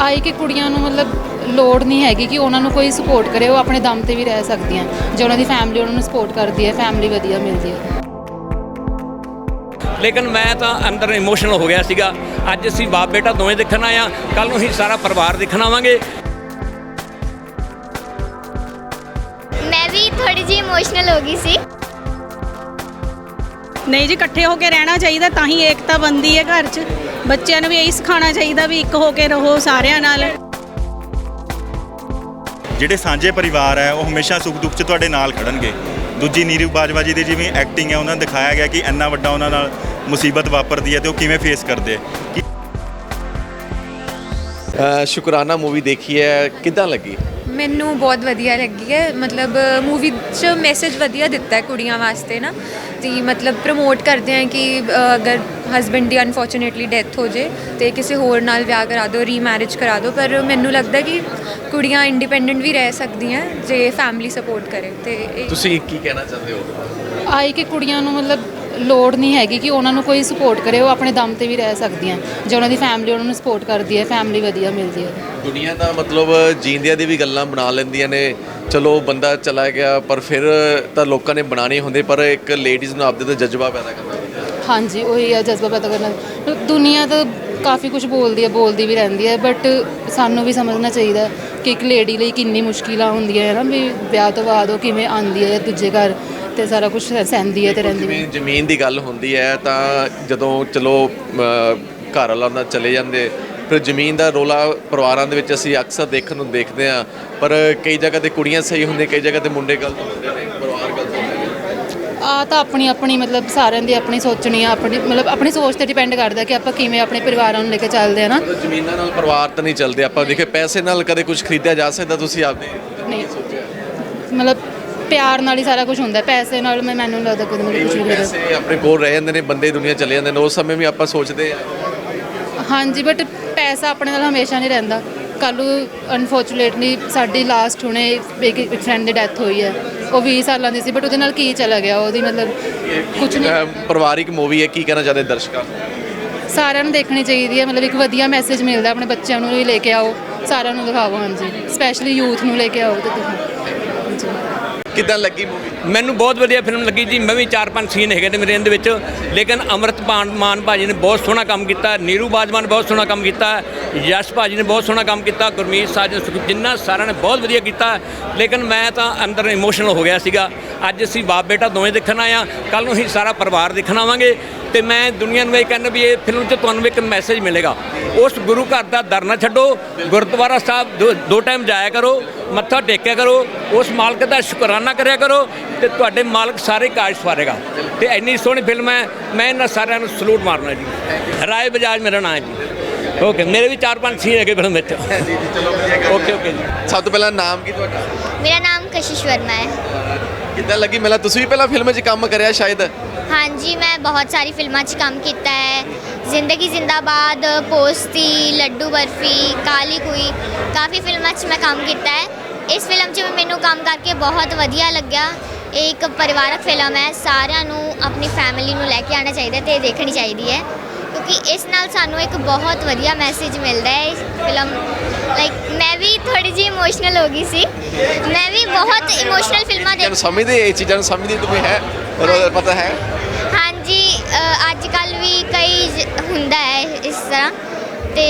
ਆਈ ਕਿ ਕੁੜੀਆਂ ਨੂੰ ਮਤਲਬ ਲੋੜ ਨਹੀਂ ਹੈਗੀ ਕਿ ਉਹਨਾਂ ਨੂੰ ਕੋਈ ਸਪੋਰਟ ਕਰੇ ਉਹ ਆਪਣੇ ਦਮ ਤੇ ਵੀ ਰਹਿ ਸਕਦੀਆਂ। ਜੇ ਉਹਨਾਂ ਦੀ ਫੈਮਿਲੀ ਉਹਨਾਂ ਨੂੰ ਸਪੋਰਟ ਕਰਦੀ ਹੈ ਫੈਮਿਲੀ ਵਧੀਆ ਮਿਲਦੀ ਹੈ। ਲੇਕਿਨ ਮੈਂ ਤਾਂ ਅੰਦਰ ਇਮੋਸ਼ਨਲ ਹੋ ਗਿਆ ਸੀਗਾ। ਅੱਜ ਅਸੀਂ ਬਾਪ ਬੇਟਾ ਦੋਵੇਂ ਦੇਖਣ ਆਏ ਆ ਕੱਲ ਨੂੰ ਅਸੀਂ ਸਾਰਾ ਪਰਿਵਾਰ ਦੇਖਣ ਆਵਾਂਗੇ। ਮੈਂ ਵੀ ਥੋੜੀ ਜਿਹੀ ਇਮੋਸ਼ਨਲ ਹੋ ਗਈ ਸੀ। ਨਹੀਂ ਜੀ ਇਕੱਠੇ ਹੋ ਕੇ ਰਹਿਣਾ ਚਾਹੀਦਾ ਤਾਂ ਹੀ ਏਕਤਾ ਬਣਦੀ ਹੈ ਘਰ 'ਚ। ਬੱਚਿਆਂ ਨੂੰ ਵੀ ਇਹੀ ਸਿਖਾਉਣਾ ਚਾਹੀਦਾ ਵੀ ਇੱਕ ਹੋ ਕੇ ਰਹੋ ਸਾਰਿਆਂ ਨਾਲ। ਜਿਹੜੇ ਸਾਂਝੇ ਪਰਿਵਾਰ ਹੈ ਉਹ ਹਮੇਸ਼ਾ ਸੁੱਖ ਦੁੱਖ 'ਚ ਤੁਹਾਡੇ ਨਾਲ ਖੜਨਗੇ। ਦੂਜੀ ਨੀਰੂ ਬਾਜਵਾ ਜੀ ਦੀ ਜਿਵੇਂ ਐਕਟਿੰਗ ਹੈ ਉਹਨਾਂ ਨੇ ਦਿਖਾਇਆ ਗਿਆ ਕਿ ਇੰਨਾ ਵੱਡਾ ਉਹਨਾਂ ਨਾਲ ਮੁਸੀਬਤ ਵਾਪਰਦੀ ਹੈ ਤੇ ਉਹ ਕਿਵੇਂ ਫੇਸ ਕਰਦੇ ਹੈ ਕਿ ਅ, ਸ਼ੁਕਰਾਨਾ ਮੂਵੀ ਦੇਖੀ ਹੈ ਕਿੱਦਾਂ ਲੱਗੀ? ਮੈਨੂੰ ਬਹੁਤ ਵਧੀਆ ਲੱਗੀ ਹੈ। ਮਤਲਬ ਮੂਵੀ 'ਚ ਮੈਸੇਜ ਵਧੀਆ ਦਿੱਤਾ ਹੈ ਕੁੜੀਆਂ ਵਾਸਤੇ ਨਾ। ਤੇ ਮਤਲਬ ਪ੍ਰਮੋਟ ਕਰਦੇ ਆ ਕਿ ਅ, ਅਗਰ ਹਸਬੰਡ ਦੀ ਅਨਫੋਰਚੂਨੇਟਲੀ ਡੈਥ ਹੋ ਜੇ ਤੇ ਕਿਸੇ ਹੋਰ ਨਾਲ ਵਿਆਹ ਕਰਾ ਦਿਓ ਰੀਮੈਰਿਜ ਕਰਾ ਦਿਓ। ਪਰ ਮੈਨੂੰ ਲੱਗਦਾ ਕਿ ਕੁੜੀਆਂ ਇੰਡੀਪੈਂਡੈਂਟ ਵੀ ਰਹਿ ਸਕਦੀਆਂ ਜੇ ਫੈਮਿਲੀ ਸਪੋਰਟ ਕਰੇ। ਤੇ ਇਹ ਤੁਸੀਂ ਕੀ ਕਹਿਣਾ ਚਾਹੁੰਦੇ ਹੋ? ਆਈ ਕਿ ਕੁੜੀਆਂ ਨੂੰ ਮਤਲਬ ਲੋੜ ਨਹੀਂ ਹੈਗੀ ਕਿ ਉਹਨਾਂ ਨੂੰ ਕੋਈ ਸਪੋਰਟ ਕਰੇ ਉਹ ਆਪਣੇ ਦਮ ਤੇ ਵੀ ਰਹਿ ਸਕਦੀਆਂ। ਜੇ ਉਹਨਾਂ ਦੀ ਫੈਮਿਲੀ ਉਹਨਾਂ ਨੂੰ ਸਪੋਰਟ ਕਰਦੀ ਹੈ ਫੈਮਿਲੀ ਵਧੀਆ ਮਿਲਦੀ ਹੈ। ਦੁਨੀਆ ਦਾ ਮਤਲਬ ਜੀਂਦਿਆਂ ਦੀ ਵੀ ਗੱਲਾਂ ਬਣਾ ਲੈਂਦੀਆਂ ਨੇ। ਚਲੋ ਬੰਦਾ ਚਲਾ ਗਿਆ ਪਰ ਫਿਰ ਤਾਂ ਲੋਕਾਂ ਨੇ ਬਣਾਣੇ ਹੁੰਦੇ ਪਰ ਇੱਕ ਲੇਡੀਜ਼ ਨੂੰ ਆਪਦੇ ਤੇ ਜਜ਼ਬਾ ਪੈਦਾ ਕਰਨਾ। ਹਾਂਜੀ ਉਹੀ ਆ ਜਜ਼ਬਾ ਪੈਦਾ ਕਰਨਾ। ਦੁਨੀਆ ਤਾਂ ਕਾਫੀ ਕੁਝ ਬੋਲਦੀ ਹੈ ਬੋਲਦੀ ਵੀ ਰਹਿੰਦੀ ਹੈ ਬਟ ਸਾਨੂੰ ਵੀ ਸਮਝਣਾ ਚਾਹੀਦਾ ਕਿ ਇੱਕ ਲੇਡੀ ਲਈ ਕਿੰਨੀ ਮੁਸ਼ਕਿਲਾਂ ਹੁੰਦੀਆਂ ਹੈ ਨਾ ਵੀ ਵਿਆਹ ਤੋਂ ਬਾਅਦ ਉਹ ਕਿਵੇਂ ਆਉਂਦੀ ਹੈ ਦੂਜੇ ਘਰ। ਤੇ ਸਾਰਾ ਕੁਝ ਸਹਿੰਦੀ ਹੈ ਤੇ ਰਹਿੰਦੀ ਜਿਵੇਂ ਜ਼ਮੀਨ ਦੀ ਗੱਲ ਹੁੰਦੀ ਹੈ ਤਾਂ ਜਦੋਂ ਚਲੋ ਅ, ਘਰ ਵਾਲਾਂ ਦਾ ਚਲੇ ਜਾਂਦੇ ਫਿਰ ਜ਼ਮੀਨ ਦਾ ਰੋਲਾ ਪਰਿਵਾਰਾਂ ਦੇ ਵਿੱਚ ਅਸੀਂ ਅਕਸਰ ਦੇਖਣ ਨੂੰ ਦੇਖਦੇ ਹਾਂ ਪਰ ਕਈ ਜਗ੍ਹਾ ਤੇ ਕੁੜੀਆਂ ਸਹੀ ਹੁੰਦੀਆਂ ਕਈ ਜਗ੍ਹਾ ਤੇ ਮੁੰਡੇ ਗਲਤ ਹੁੰਦੇ ਨੇ ਪਰਿਵਾਰ ਗਲਤ ਹੁੰਦੇ ਨੇ। ਆ ਤਾਂ ਆਪਣੀ ਆਪਣੀ ਮਤਲਬ ਸਾਰਿਆਂ ਦੀ ਆਪਣੀ ਸੋਚਣੀ ਆ ਆਪਣੀ ਮਤਲਬ ਆਪਣੀ ਸੋਚ ਤੇ ਡਿਪੈਂਡ ਕਰਦਾ ਕਿ ਆਪਾਂ ਕਿਵੇਂ ਆਪਣੇ ਪਰਿਵਾਰਾਂ ਨੂੰ ਲੈ ਕੇ ਚੱਲਦੇ ਆ ਨਾ। ਮਤਲਬ ਜ਼ਮੀਨਾਂ ਨਾਲ ਪਰਿਵਾਰ ਤਾਂ ਨਹੀਂ ਚੱਲਦੇ ਆਪਾਂ ਦੇਖੇ ਪੈਸੇ ਨਾਲ ਕਦੇ ਕੁਝ ਖਰੀਦਿਆ ਜਾ ਸਕਦਾ ਤੁਸੀਂ ਆਪਦੇ ਨਹੀਂ। ਮਤਲਬ ਪਿਆਰ ਨਾਲ ਹੀ ਸਾਰਾ ਕੁਝ ਹੁੰਦਾ। ਪੈਸੇ ਨਾਲ ਮੈਂ ਮੈਨੂੰ ਨਹੀਂ ਲੱਗਦਾ ਕਈ ਮੈਨੂੰ ਕੁਝ ਵੀ ਪੈਸੇ ਆਪਣੇ ਕੋਲ ਰਹਿ ਜਾਂਦੇ ਨੇ ਬੰਦੇ ਦੁਨੀਆ ਚਲੇ ਜਾਂਦੇ ਨੇ ਉਸ ਸਮੇਂ ਵੀ ਆਪਾਂ ਸੋਚਦੇ ਆ। ਹਾਂਜੀ ਬਟ ਪੈਸਾ ਆਪਣੇ ਨਾਲ ਹਮੇਸ਼ਾ ਨਹੀਂ ਰਹਿੰਦਾ। ਕੱਲ੍ਹ ਨੂੰ ਅਨਫੋਰਚੂਨੇਟਲੀ ਸਾਡੀ ਲਾਸਟ ਹੁਣੇ ਇੱਕ ਫਰੈਂਡ ਦੀ ਡੈਥ ਹੋਈ ਹੈ। ਉਹ 20 ਸਾਲਾਂ ਦੀ ਸੀ ਬਟ ਉਹਦੇ ਨਾਲ ਕੀ ਚਲਾ ਗਿਆ? ਉਹਦੀ ਮਤਲਬ ਕੁਝ ਨਹੀਂ। ਪਰਿਵਾਰਿਕ ਮੂਵੀ ਹੈ ਕੀ ਕਹਿਣਾ ਚਾਹਦੇ ਦਰਸ਼ਕਾਂ ਸਾਰਿਆਂ ਨੂੰ ਦੇਖਣੀ ਚਾਹੀਦੀ ਹੈ ਮਤਲਬ ਇੱਕ ਵਧੀਆ ਮੈਸੇਜ ਮਿਲਦਾ ਆਪਣੇ ਬੱਚਿਆਂ ਨੂੰ ਵੀ ਲੈ ਕੇ ਆਓ ਸਾਰਿਆਂ ਨੂੰ ਦਿਖਾਓ ਹਾਂਜੀ। ਸਪੈਸ਼ਲੀ ਯੂਥ ਨੂੰ ਲੈ ਕੇ ਆਓ ਤੇ ਹਾਂਜੀ ਕਿੱਦਾਂ ਲੱਗੀ ਮੂਵੀ ਮੈਨੂੰ ਬਹੁਤ ਵਧੀਆ ਫਿਲਮ ਲੱਗੀ ਜੀ। ਮੈਂ ਵੀ ਚਾਰ ਪੰਜ ਸੀਨ ਹੈਗੇ ਨੇ ਮੇਰੇ ਇਹਦੇ ਵਿੱਚ। ਲੇਕਿਨ ਅਮਰਤਪਾਨ ਮਾਨ ਭਾਜੀ ਨੇ ਬਹੁਤ ਸੋਹਣਾ ਕੰਮ ਕੀਤਾ। ਨੀਰੂ ਬਾਜਵਾ ਨੇ ਬਹੁਤ ਸੋਹਣਾ ਕੰਮ ਕੀਤਾ। ਯਸ਼ ਭਾਜੀ ਨੇ ਬਹੁਤ ਸੋਹਣਾ ਕੰਮ ਕੀਤਾ। ਗੁਰਮੀਤ ਸਾਜਨ ਸੁਖ ਜਿੰਨਾ ਸਾਰਿਆਂ ਨੇ ਬਹੁਤ ਵਧੀਆ ਕੀਤਾ। ਲੇਕਿਨ ਮੈਂ ਤਾਂ ਅੰਦਰ ਇਮੋਸ਼ਨਲ ਹੋ ਗਿਆ ਸੀਗਾ। ਅੱਜ ਅਸੀਂ ਬਾਪ ਬੇਟਾ ਦੋਵੇਂ ਦੇਖਣ ਆਏ ਆ ਕੱਲ ਨੂੰ ਅਸੀਂ ਸਾਰਾ ਪਰਿਵਾਰ ਦੇਖਣ ਆਵਾਂਗੇ। ਤੇ ਮੈਂ ਦੁਨੀਆ ਨੂੰ ਇਹ ਕਹਿੰਦਾ ਵੀ ਇਹ ਫਿਲਮ 'ਚ ਤੁਹਾਨੂੰ ਇੱਕ ਮੈਸੇਜ ਮਿਲੇਗਾ। ਉਸ ਗੁਰੂ ਘਰ ਦਾ ਦਰ ਨਾ ਛੱਡੋ ਗੁਰਦੁਆਰਾ ਸਾਹਿਬ ਦੋ- ਦੋ ਟਾਈਮ ਜਾਇਆ ਕਰੋ ਮੱਥਾ ਟੇਕਿਆ ਕਰੋ ਉਸ ਮਾਲਕ ਦਾ ਸ਼ੁਕਰਾਨਾ ਕਰਿਆ ਕਰੋ ਤੇ ਤੁਹਾਡੇ ਮਾਲਕ ਸਾਰੇ ਕਾਜ ਸਵਾਰੇਗਾ। ਤੇ ਇੰਨੀ ਸੋਹਣੀ ਫਿਲਮ ਹੈ ਮੈਂ ਇਹਨਾਂ ਸਾਰਿਆਂ ਨੂੰ ਸਲੂਟ ਮਾਰਨਾ ਜੀ। ਰਾਏ ਬਜਾਜ ਮੇਰਾ ਨਾਮ ਹੈ ਜੀ। ਓਕੇ ਮੇਰੇ ਵੀ ਚਾਰ ਪੰਜ ਸੀਨ ਹੈਗੇ ਫਿਲਮ ਵਿੱਚ। ਓਕੇ ਓਕੇ ਜੀ। ਸਭ ਤੋਂ ਪਹਿਲਾਂ ਨਾਮ ਕੀ ਤੁਹਾਡਾ? ਮੇਰਾ ਨਾਮ ਕਸ਼ਿਸ਼ ਵਰਮਾ ਹੈ। ਕਿੱਦਾਂ ਲੱਗੀ? ਮੇਲਾ ਤੁਸੀਂ ਵੀ ਪਹਿਲਾਂ ਫਿਲਮ 'ਚ ਕੰਮ ਕਰਿਆ ਸ਼ਾਇਦ। ਹਾਂਜੀ ਮੈਂ ਬਹੁਤ ਸਾਰੀ ਫਿਲਮਾਂ 'ਚ ਕੰਮ ਕੀਤਾ ਹੈ। ਜ਼ਿੰਦਗੀ ਜ਼ਿੰਦਾਬਾਦ ਪੋਸਤੀ ਲੱਡੂ ਬਰਫੀ ਕਾਲੀ ਕੁਈ ਕਾਫੀ ਫਿਲਮਾਂ 'ਚ ਮੈਂ ਕੰਮ ਕੀਤਾ ਹੈ। ਇਸ ਫਿਲਮ 'ਚ ਮੈਨੂੰ ਕੰਮ ਕਰਕੇ ਬਹੁਤ ਵਧੀਆ ਲੱਗਿਆ। ਇਹ ਇੱਕ ਪਰਿਵਾਰਕ ਫਿਲਮ ਹੈ। ਸਾਰਿਆਂ ਨੂੰ ਆਪਣੀ ਫੈਮਿਲੀ ਨੂੰ ਲੈ ਕੇ ਆਉਣਾ ਚਾਹੀਦਾ ਤੇ ਦੇਖਣੀ ਚਾਹੀਦੀ ਹੈ। ਕਿਉਂਕਿ ਇਸ ਨਾਲ ਸਾਨੂੰ ਇੱਕ ਬਹੁਤ ਵਧੀਆ ਮੈਸੇਜ ਮਿਲਦਾ ਹੈ ਇਸ ਫਿਲਮ ਲਾਈਕ ਮੈਂ ਵੀ ਥੋੜੀ ਜਿਹੀ ਇਮੋਸ਼ਨਲ ਹੋ ਗਈ ਸੀ। ਮੈਂ ਵੀ ਬਹੁਤ ਇਮੋਸ਼ਨਲ ਫਿਲਮਾਂ ਦੇਖ ਇਹ ਚੀਜ਼ਾਂ ਨੂੰ ਸਮਝਦੀ ਹੈ। ਹਾਂਜੀ ਅੱਜ ਕੱਲ ਵੀ ਕਈ ਜ- ਹੁੰਦਾ ਹੈ ਇਸ ਤਰ੍ਹਾਂ ਤੇ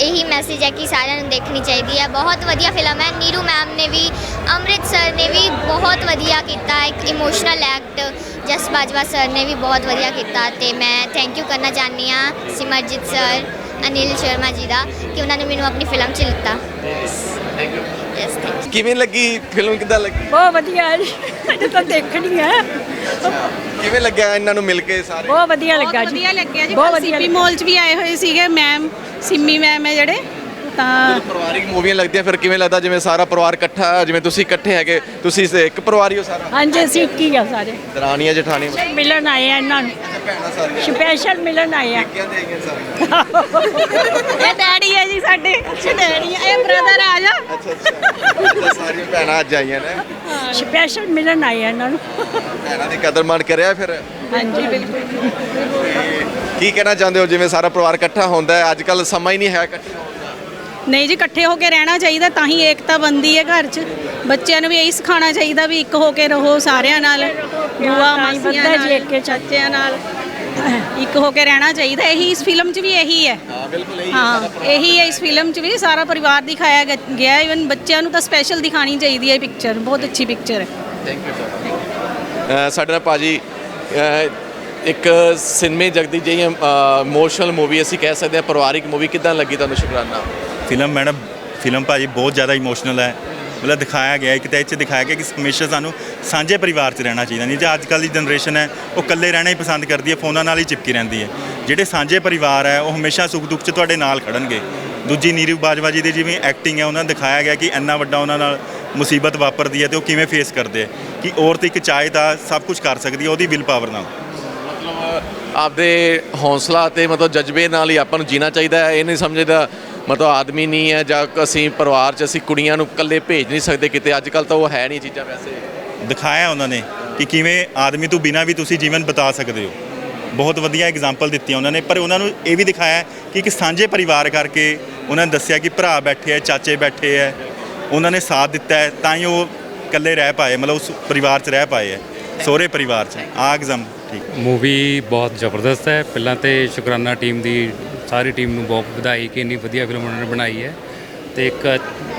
ਇਹੀ ਮੈਸੇਜ ਹੈ ਕਿ ਸਾਰਿਆਂ ਨੂੰ ਦੇਖਣੀ ਚਾਹੀਦੀ ਹੈ। ਬਹੁਤ ਵਧੀਆ ਫਿਲਮ ਹੈ। ਨੀਰੂ ਮੈਮ ਨੇ ਵੀ ਅੰਮ੍ਰਿਤ ਸਰ ਨੇ ਵੀ ਬਹੁਤ ਵਧੀਆ ਕੀਤਾ। ਇੱਕ emotional act Jas Bajwa sir ਨੇ ਵੀ ਬਹੁਤ ਵਧੀਆ ਕੀਤਾ ਤੇ ਮੈਂ ਥੈਂਕ ਯੂ ਕਰਨਾ ਚਾਹੁੰਦੀ ਹਾਂ ਸਿਮਰਜੀਤ ਸਰ ਅਨਿਲ ਸ਼ਰਮਾ ਜੀ ਦਾ ਕਿ ਉਹਨਾਂ ਨੇ ਮੈਨੂੰ ਆਪਣੀ ਫਿਲਮ 'ਚ ਲਿੱਤਾ। ਥੈਂਕ ਯੂ ਯੈਸ ਥੈਂਕ ਕਿਵੇਂ ਲੱਗੀ ਫਿਲਮ ਕਿੱਦਾਂ ਲੱਗੀ? ਬਹੁਤ ਵਧੀਆ ਹੈ ਜੀ। ਇਹ ਤਾਂ ਦੇਖਣੀ ਹੈ। ਕਿਵੇਂ ਲੱਗਿਆ ਇਹਨਾਂ ਨੂੰ ਮਿਲ ਕੇ ਸਾਰੇ? ਬਹੁਤ ਵਧੀਆ ਲੱਗਾ ਜੀ। ਵਧੀਆ ਲੱਗਿਆ ਜੀ। ਬਹੁਤ ਵਧੀਆ ਸੀਪੀ ਮੋਲ ਚ ਵੀ ਆਏ ਹੋਏ ਸੀਗੇ ਮੈਮ ਸਿੰਮੀ ਮੈਮ ਹੈ ਜਿਹੜੇ। ਤਾਂ ਪਰਿਵਾਰਿਕ ਮੂਵੀਆਂ ਲੱਗਦੀਆਂ ਫਿਰ ਕਿਵੇਂ ਲੱਗਦਾ ਜਿਵੇਂ ਸਾਰਾ ਪਰਿਵਾਰ ਇਕੱਠਾ ਜਿਵੇਂ ਤੁਸੀਂ ਇਕੱਠੇ ਹੈਗੇ ਤੁਸੀਂ ਸ- ਇੱਕ ਪਰਿਵਾਰ ਹੀ ਹੋ ਸਾਰਾ? ਹਾਂਜੀ ਅਸੀਂ ਕੀ ਆ ਸਾਰੇ। ਦਰਾਣੀਆਂ ਜਠਾਣੀਆਂ। ਮਿਲਣ ਆਏ ਆ ਇਹਨਾਂ ਨੂੰ। ਭੈਣਾਂ ਸਾਰੀਆਂ। ਸਪੈਸ਼ਲ ਮਿਲਣ ਆਏ ਆ। ਸਾਰੀਆਂ। ਇਹ ਡੈਡੀ ਹੈ ਜੀ ਸਾਡੇ। ਅੱਛਾ ਡੈਡੀ ਹੈ ਇਹ ਬ੍ਰਦਰ ਆ ਜਾ। ਅੱਛਾ ਅੱਛਾ। ਸਾਰੀਆਂ ਭੈਣਾਂ ਅੱਜ ਆਈਆਂ ਨੇ। ਸਪੈਸ਼ਲ ਮਿਲਣ ਆਏ ਆ ਇਹਨਾਂ ਨੂੰ। ਭੈਣਾਂ ਦੀ ਕਦਰ ਮਾਣ ਕਰਿਆ ਫਿਰ। ਹਾਂਜੀ ਬਿਲਕੁਲ। ਕੀ ਕਹਿਣਾ ਚਾਹੁੰਦੇ ਹੋ? ਜਿਵੇਂ ਸਾਰਾ ਪਰਿਵਾਰ ਇਕੱਠਾ ਹੁੰਦਾ ਹੈ ਅੱਜ ਕੱਲ ਸਮਾਂ ਹੀ ਨਹੀਂ ਹੈ ਇਕੱਠੇ ਹੋਣ ਦਾ। ਨਹੀਂ ਜੀ ਇਕੱਠੇ ਹੋ ਕੇ ਰਹਿਣਾ ਚਾਹੀਦਾ ਤਾਂ ਹੀ ਏਕਤਾ ਬਣਦੀ ਹੈ ਘਰ 'ਚ। ਬੱਚਿਆਂ ਨੂੰ ਵੀ ਇਹੀ ਸਿਖਾਉਣਾ ਚਾਹੀਦਾ ਵੀ ਇੱਕ ਹੋ ਕੇ ਰਹੋ ਸਾਰਿਆਂ ਨਾਲ ਬੂਆ ਮਾਸੀਆਂ ਨਾਲ ਜੀ ਇੱਕ। ਚਾਚਿਆਂ ਨਾਲ। ਇੱਕ ਹੋ ਕੇ ਰਹਿਣਾ ਚਾਹੀਦਾ ਇਹੀ ਇਸ ਫਿਲਮ 'ਚ ਵੀ ਇਹੀ ਹੈ ਹਾਂ। ਬਿਲਕੁਲ ਇਹੀ ਹਾਂ ਇਹੀ ਹੈ ਇਸ ਫਿਲਮ 'ਚ ਵੀ ਸਾਰਾ ਪਰਿਵਾਰ ਦਿਖਾਇਆ ਗ- ਗਿਆ ਇਵਨ ਬੱਚਿਆਂ ਨੂੰ ਤਾਂ ਸਪੈਸ਼ਲ ਦਿਖਾਣੀ ਚਾਹੀਦੀ ਹੈ ਪਿਕਚਰ ਬਹੁਤ ਅੱਛੀ ਪਿਕਚਰ ਹੈ। ਥੈਂਕ ਯੂ ਸਰ ਸਾਡੇ ਨਾਲ ਭਾਜੀ ਇੱਕ ਸਿਨੇਮੇ ਜਗਦੀ ਜਿਹੀ ਇਮੋਸ਼ਨਲ ਮੂਵੀ ਅਸੀਂ ਕਹਿ ਸਕਦੇ ਹਾਂ ਪਰਿਵਾਰਿਕ ਮੂਵੀ ਕਿਦਾਂ ਲੱਗੀ ਤੁਹਾਨੂੰ ਸ਼ੁਕਰਾਨਾ? ਫਿਲਮ ਮੈਡਮ ਫਿਲਮ ਭਾਜੀ ਬਹੁਤ ਜ਼ਿਆਦਾ ਇਮੋਸ਼ਨਲ ਹੈ। ਮਤਲਬ ਦਿਖਾਇਆ ਗਿਆ ਇੱਕ ਤਾਂ ਇਹ 'ਚ ਦਿਖਾਇਆ ਗਿਆ ਕਿ ਹਮੇਸ਼ਾ ਸਾਨੂੰ ਸਾਂਝੇ ਪਰਿਵਾਰ 'ਚ ਰਹਿਣਾ ਚਾਹੀਦਾ ਨਹੀਂ। ਤੇ ਅੱਜ ਕੱਲ੍ਹ ਦੀ ਜਨਰੇਸ਼ਨ ਹੈ, ਉਹ ਇਕੱਲੇ ਰਹਿਣਾ ਹੀ ਪਸੰਦ ਕਰਦੀ ਹੈ, ਫੋਨਾਂ ਨਾਲ ਹੀ ਚਿਪਕੀ ਰਹਿੰਦੀ ਹੈ। ਜਿਹੜੇ ਸਾਂਝੇ ਪਰਿਵਾਰ ਹੈ, ਉਹ ਹਮੇਸ਼ਾ ਸੁੱਖ ਦੁੱਖ 'ਚ ਤੁਹਾਡੇ ਨਾਲ ਖੜਨਗੇ। ਦੂਜੀ ਨੀਰੂ ਬਾਜਵਾ ਜੀ ਦੀ ਜਿਵੇਂ ਐਕਟਿੰਗ ਹੈ, ਉਹਨਾਂ ਨੇ ਦਿਖਾਇਆ ਗਿਆ ਕਿ ਇੰਨਾ ਵੱਡਾ ਉਹਨਾਂ ਨਾਲ ਮੁਸੀਬਤ ਵਾਪਰਦੀ ਹੈ ਤੇ ਉਹ ਕਿਵੇਂ ਫੇਸ ਕਰਦੇ ਹੈ। ਕਿ ਔਰਤ ਇੱਕ ਚਾਹੇ ਤਾਂ ਸਭ ਕੁਝ ਕਰ ਸਕਦੀ ਹੈ, ਉਹਦੀ ਵਿਲ ਪਾਵਰ ਨਾਲ। ਮਤਲਬ ਆਪਦੇ ਹੌਸਲਾ ਤੇ ਮਤਲਬ ਜਜ਼ਬੇ ਨਾਲ ਹੀ ਆਪਾਂ ਨੂੰ ਜੀਣਾ ਚਾਹੀਦਾ ਹੈ, ਇਹ ਨਹੀਂ ਸਮਝਦਾ ਮਤਲਬ ਆਦਮੀ ਨਹੀਂ ਹੈ ਜਾਂ ਅਸੀਂ ਪਰਿਵਾਰ 'ਚ ਅਸੀਂ ਕੁੜੀਆਂ ਨੂੰ ਇਕੱਲੇ ਭੇਜ ਨਹੀਂ ਸਕਦੇ ਕਿਤੇ ਅੱਜ ਕੱਲ ਤਾਂ ਉਹ ਹੈ ਨਹੀਂ ਚੀਜ਼ਾਂ ਵੈਸੇ। ਦਿਖਾਇਆ ਉਹਨਾਂ ਨੇ ਕਿ ਕਿਵੇਂ ਆਦਮੀ ਤੋਂ ਬਿਨਾਂ ਵੀ ਤੁਸੀਂ ਜੀਵਨ ਬਿਤਾ ਸਕਦੇ ਹੋ। ਬਹੁਤ ਵਧੀਆ ਐਗਜ਼ਾਮਪਲ ਦਿੱਤੀ ਉਹਨਾਂ ਨੇ ਪਰ ਉਹਨਾਂ ਨੂੰ ਇਹ ਵੀ ਦਿਖਾਇਆ ਕਿ ਇੱਕ ਸਾਂਝੇ ਪਰਿਵਾਰ ਕਰਕੇ ਉਹਨਾਂ ਨੇ ਦੱਸਿਆ ਕਿ ਭਰਾ ਬੈਠੇ ਆ ਚਾਚੇ ਬੈਠੇ ਆ ਉਹਨਾਂ ਨੇ ਸਾਥ ਦਿੱਤਾ ਹੈ ਤਾਂ ਹੀ ਉਹ ਇਕੱਲੇ ਰਹਿ ਪਾਏ ਮਤਲਬ ਉਸ ਪਰਿਵਾਰ 'ਚ ਰਹਿ ਪਾਏ ਹੈ ਸਹੁਰੇ ਪਰਿਵਾਰ 'ਚ। ਆ ਐਗਜ਼ਾਮ ਠੀਕ। ਮੂਵੀ ਬਹੁਤ ਜ਼ਬਰਦਸਤ ਹੈ। ਪਹਿਲਾਂ ਤੇ ਸ਼ੁਕਰਾਨਾ ਟੀਮ ਦੀ ਸਾਰੀ ਟੀਮ ਨੂੰ ਬਹੁਤ ਵਧਾਈ ਕਿ ਇੰਨੀ ਵਧੀਆ ਫਿਲਮ ਉਹਨਾਂ ਨੇ ਬਣਾਈ ਹੈ। ਤੇ ਇੱਕ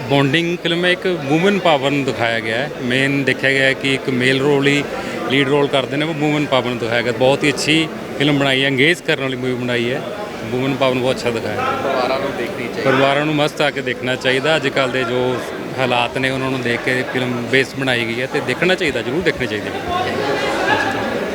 ਬੌਂਡਿੰਗ ਫਿਲਮ ਹੈ ਇੱਕ ਵੂਮਨ ਪਾਵਰ ਨੂੰ ਦਿਖਾਇਆ ਗਿਆ ਹੈ। ਮੇਨ ਦੇਖਿਆ ਗਿਆ ਹੈ ਕਿ ਇੱਕ ਮੇਲ ਰੋਲ ਹੀ ਲੀਡ ਰੋਲ ਕਰਦੇ ਨੇ ਉਹ ਵੂਮਨ ਪਾਵਰ ਨੂੰ ਦਿਖਾਇਆ ਗਿਆ। ਬਹੁਤ ਹੀ ਅੱਛੀ ਫਿਲਮ ਬਣਾਈ ਹੈ ਅੰਗੇਜ ਕਰਨ ਵਾਲੀ ਮੂਵੀ ਬਣਾਈ ਹੈ। ਵੂਮਨ ਪਾਵਰ ਨੂੰ ਬਹੁਤ ਅੱਛਾ ਦਿਖਾਇਆ ਹੈ ਪਰਿਵਾਰਾਂ ਨੂੰ ਦੇਖਣੀ ਚਾਹੀਦੀ। ਪਰਿਵਾਰਾਂ ਨੂੰ ਮਸਤ ਆ ਕੇ ਦੇਖਣਾ ਚਾਹੀਦਾ। ਅੱਜ ਕੱਲ ਦੇ ਜੋ ਹਾਲਾਤ ਨੇ ਉਹਨਾਂ ਨੂੰ ਦੇਖ ਕੇ ਫਿਲਮ ਬੇਸ ਬਣਾਈ ਗਈ ਹੈ ਤੇ ਦੇਖਣਾ ਚਾਹੀਦਾ ਜ਼ਰੂਰ ਦੇਖਣੀ ਚਾਹੀਦੀ ਹੈ।